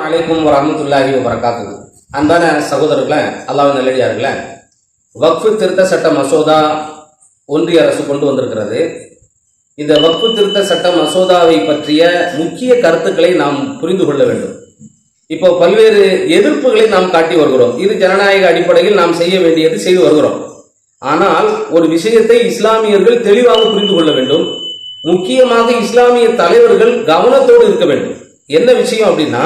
அலைக்கும் ரஹமத்துல்லாஹி வபரகாத்து அன்பான சகோதரர்களே அல்லாஹ் நல்லடியார்களே வக்ஃபு திருத்த சட்ட மசோதா ஒன்றிய அரசு கொண்டு வந்திருக்கிறது. இந்த வக்ஃபு திருத்த சட்ட மசோதாவை பற்றிய முக்கிய கருத்துக்களை நாம் புரிந்து கொள்ள வேண்டும். இப்போ பல்வேறு எதிர்ப்புகளை நாம் காட்டி வருகிறோம். இது ஜனநாயக அடிப்படையில் நாம் செய்ய வேண்டியது செய்து வருகிறோம். ஆனால் ஒரு விஷயத்தை இஸ்லாமியர்கள் தெளிவாக புரிந்து கொள்ள வேண்டும். முக்கியமாக இஸ்லாமிய தலைவர்கள் கவனத்தோடு இருக்க வேண்டும். என்ன விஷயம் அப்படின்னா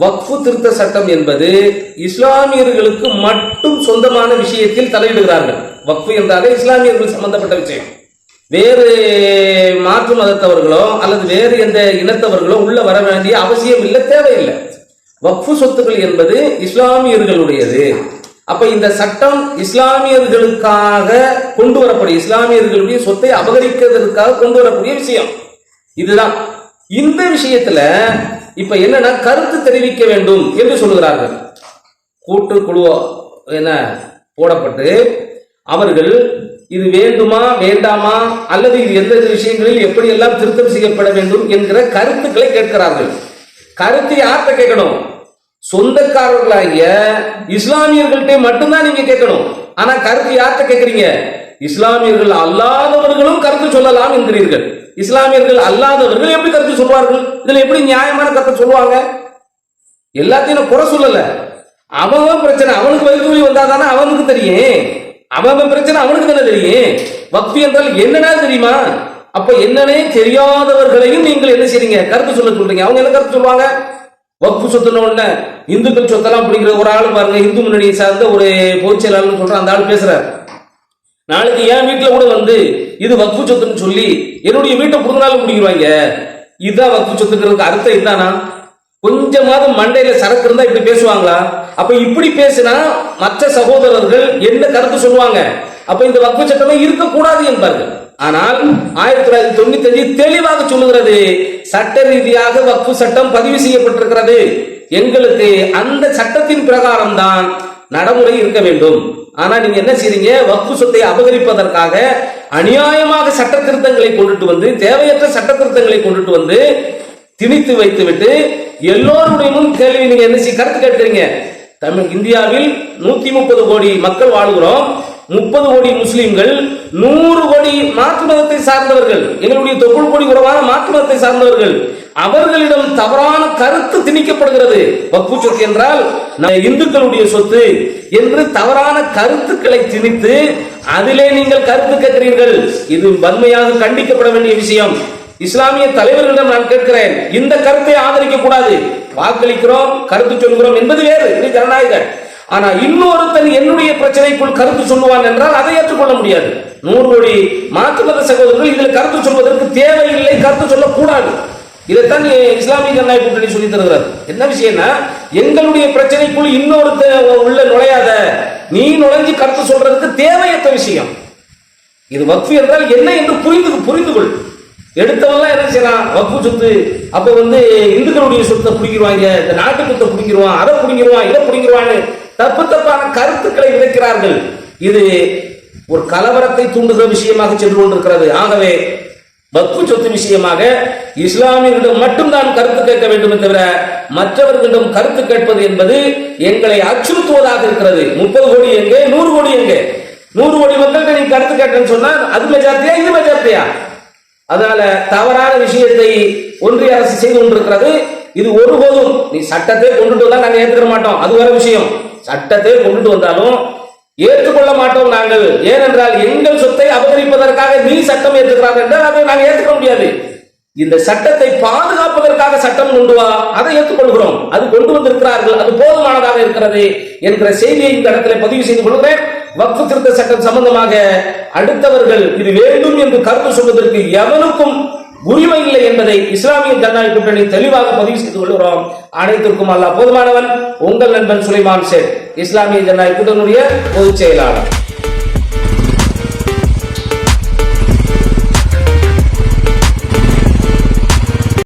வக்ஃபு திருத்த சட்டம் என்பது இஸ்லாமியர்களுக்கு மட்டும் சொந்தமான விஷயத்தில் தலையிடுகிறார்கள். வக்ஃபு என்றாலே இஸ்லாமியர்கள் சம்பந்தப்பட்ட விஷயம். வேறு மாற்று மதத்தவர்களோ அல்லது வேறு எந்த இனத்தவர்களோ உள்ள வர வேண்டிய அவசியம் இல்லை தேவையில்லை. வக்ஃபு சொத்துக்கள் என்பது இஸ்லாமியர்களுடையது. அப்ப இந்த சட்டம் இஸ்லாமியர்களுக்காக கொண்டு வரக்கூடிய இஸ்லாமியர்களுடைய சொத்தை அபகரிக்கிறதுக்காக கொண்டு வரக்கூடிய விஷயம். இதுதான். இந்த விஷயத்துல இப்ப என்னன்னா கருத்து தெரிவிக்க வேண்டும் என்று சொல்லுகிறார்கள். கூட்டு குழு என போடப்பட்டு அவர்கள் இது வேண்டுமா வேண்டாமா அல்லது இது எந்த விஷயங்களில் எப்படியெல்லாம் திருத்தம் செய்யப்பட வேண்டும் என்கிற கருத்துக்களை கேட்கிறார்கள். கருத்து யார்கிட்ட கேட்கணும்? சொந்தக்காரர்களாகிய இஸ்லாமியர்கள்ட்ட மட்டும்தான் நீங்க கேட்கணும். ஆனா கருத்து யார்கிட்ட கேட்கறீங்க? இஸ்லாமியர்கள் அல்லாதவர்களும் கருத்து சொல்லலாம் என்கிறீர்கள். இஸ்லாமியர்கள் அல்லாதவர்கள் எப்படி கருத்து சொல்வார்கள்? இதுல எப்படி நியாயமான கருத்து சொல்லுவாங்க? எல்லாத்தையும் குறை சொல்லல. அவன் பிரச்சனை அவனுக்கு வயிற்று வந்தா தானே அவனுக்கு தெரியும். அவன் பிரச்சனை அவனுக்கு தானே தெரியும். பக்தி என்றால் என்னன்னா தெரியுமா? அப்ப என்னன்னே தெரியாதவர்களையும் நீங்கள் என்ன செய்றீங்க? கருத்து சொல்ல சொல்றீங்க. அவங்க என்ன கருத்து சொல்லுவாங்க? வக்ஃபு சொத்துன உடனே இந்துக்கள் சொத்தெல்லாம் பிடிக்கிற ஒரு ஆள் பாருங்க இந்து முன்னணியை சார்ந்த ஒரு பொதுச்செயலாளர்னு சொல்ற அந்த ஆள் பேசுறாரு. நாளைக்கு என் வீட்டில் கூட வந்து இது வக்ஃபு சொத்துன்னு சொல்லி என்னுடைய வீட்டை புடுங்கினாலும் முடிக்கிறாங்க இதுதான் வக்ஃபு சொத்துக்கிறதுக்கு அர்த்தம் இதுதானா கொஞ்சமாவது மண்டையில சரக்கு இருந்தா இப்படி பேசுவாங்களா? அப்ப இப்படி பேசினா மற்ற சகோதரர்கள் என்ன கருத்து சொல்லுவாங்க? அப்ப இந்த வக்ஃபு சட்டமே இருக்கக்கூடாது என்பார்கள். ஆனால் ஆயிரத்தி தொள்ளாயிரத்தி தொண்ணூத்தி அஞ்சு தெளிவாக சொல்லுகிறது சட்ட ரீதியாக வக்ஃபு சட்டம் பதிவு செய்யப்பட்டிருக்கிறது. எங்களுக்கு அந்த சட்டத்தின் பிரகாரம் தான் நடைமுறை இருக்க வேண்டும். ஆனா நீங்க என்ன செய்றீங்க? வக்ஃபு சொத்தை அபகரிப்பதற்காக அநியாயமாக சட்ட திருத்தங்களை கொண்டுட்டு வந்து தேவையற்ற சட்ட திருத்தங்களை கொண்டுட்டு வந்து திணித்து வைத்துவிட்டு எல்லோருடைய முன் கேள்வி நீங்க என்ன செய்ய கருத்து கேட்கிறீங்க. தமிழ் இந்தியாவில் நூத்தி முப்பது கோடி மக்கள் வாழ்கிறோம். முப்பது கோடி முஸ்லிம்கள் நூறு கோடி மாற்று மதத்தை சார்ந்தவர்கள். எங்களுடைய தொப்புள் கோடி உறவான மாற்று மதத்தை சார்ந்தவர்கள். அவர்களிடம் தவறான கருத்து திணிக்கப்படுகிறது. வக்ஃபு சொத்து என்றால் இந்துக்களுடைய சொத்து என்று தவறான கருத்துக்களை திணித்து அதிலே நீங்கள் கருத்து கேட்கிறீர்கள். இது வன்மையாக கண்டிக்கப்பட வேண்டிய விஷயம். இஸ்லாமிய தலைவர்களிடம் நான் கேட்கிறேன் இந்த கருத்தை ஆதரிக்க கூடாது வாக்களிக்கிறோம் கருத்து சொல்கிறோம் என்பது வேறு இது ஜனநாயகம். ஆனா இன்னொருத்தன் என்னுடைய பிரச்சனைக்குள் கருத்து சொல்லுவான் என்றால் அதை ஏற்றுக்கொள்ள முடியாது. நூறு கோடி மாற்று மத சகோதரர்கள் இதில் கருத்து சொல்வதற்கு தேவையில்லை கருத்து சொல்லக்கூடாது. இதைத்தான் இஸ்லாமிய ஜனநாயக கூட்டணி சொல்லி தருகிறார். என்ன விஷயம்னா எங்களுடைய பிரச்சனைக்குள் இன்னொருத்த உள்ள நுழையாத நீ நுழைஞ்சு கருத்து சொல்றதுக்கு தேவையற்ற விஷயம். இது வக்ஃபு என்றால் என்ன என்று புரிந்து புரிந்து கொள் எடுத்தவெல்லாம் என்ன செய்யலாம் வக்ஃபு சொத்து. அப்ப வந்து இந்துக்களுடைய சொத்தை பிடிக்கிடுவாங்க இந்த நாட்டு சொத்தை பிடிக்கிடுவான் அதை பிடிங்கிருவான் இதை பிடிங்கிருவான்னு தப்பு தப்பான கருத்துக்களை விதைக்கிறார்கள். இது ஒரு கலவரத்தை தூண்டுகிற விஷயமாக சென்று கொண்டிருக்கிறது. ஆகவே வக்ஃபு சொத்து விஷயமாக இஸ்லாமியர்களிடம் மட்டும்தான் கருத்து கேட்க வேண்டும் தவிர மற்றவர்களிடம் கருத்து கேட்பது என்பது எங்களை அச்சுறுத்துவதாக இருக்கிறது. முப்பது கோடி எங்கே? நூறு கோடி எங்கே? நூறு கோடி மக்கள்கிட்ட நீ கருத்து கேட்டேன்னு சொன்னா அது மெஜாரிட்டியா இது மெஜாரிட்டியா அதனால தவறான விஷயத்தை ஒன்றிய அரசு செய்து கொண்டிருக்கிறது. இது ஒருபோதும் நீ சட்டத்தை கொண்டுட்டு வந்தா நாங்க ஏற்றுக்க மாட்டோம். அது வேற விஷயம். சட்டத்தை கொண்டுட்டு வந்தாலும் ஏற்றுக்கொள்ள மாட்டோம் நாங்கள். ஏனென்றால் எங்கள் அபகரிப்பதற்காக நீ சட்டம் ஏற்றுக்கிறார்கள் என்றால் அதை நாங்கள் ஏற்றுக்க முடியாது. இந்த சட்டத்தை பாதுகாப்பதற்காக சட்டம் கொண்டு வா அதை ஏற்றுக்கொள்கிறோம். அது கொண்டு வந்திருக்கிறார்கள் அது போதுமானதாக இருக்கிறது என்ற செய்தியை இந்த இடத்துல பதிவு செய்து கொள்கிறேன். வக்ஃபு திருத்த சட்டம் சம்பந்தமாக அடுத்தவர்கள் இது வேண்டும் என்று கருத்து சொல்வதற்கு எவனுக்கும் உரிமை இல்லை என்பதை இஸ்லாமிய ஜனநாயக கூட்டணி தெளிவாக பதிவு செய்து கொள்கிறோம். அனைத்திற்கும் அல்ல போதுமானவன். உங்கள் நண்பன் சுலைமான் ஷேக் இஸ்லாமிய ஜனநாயக கூட்டணியுடைய பொதுச் செயலாளர்.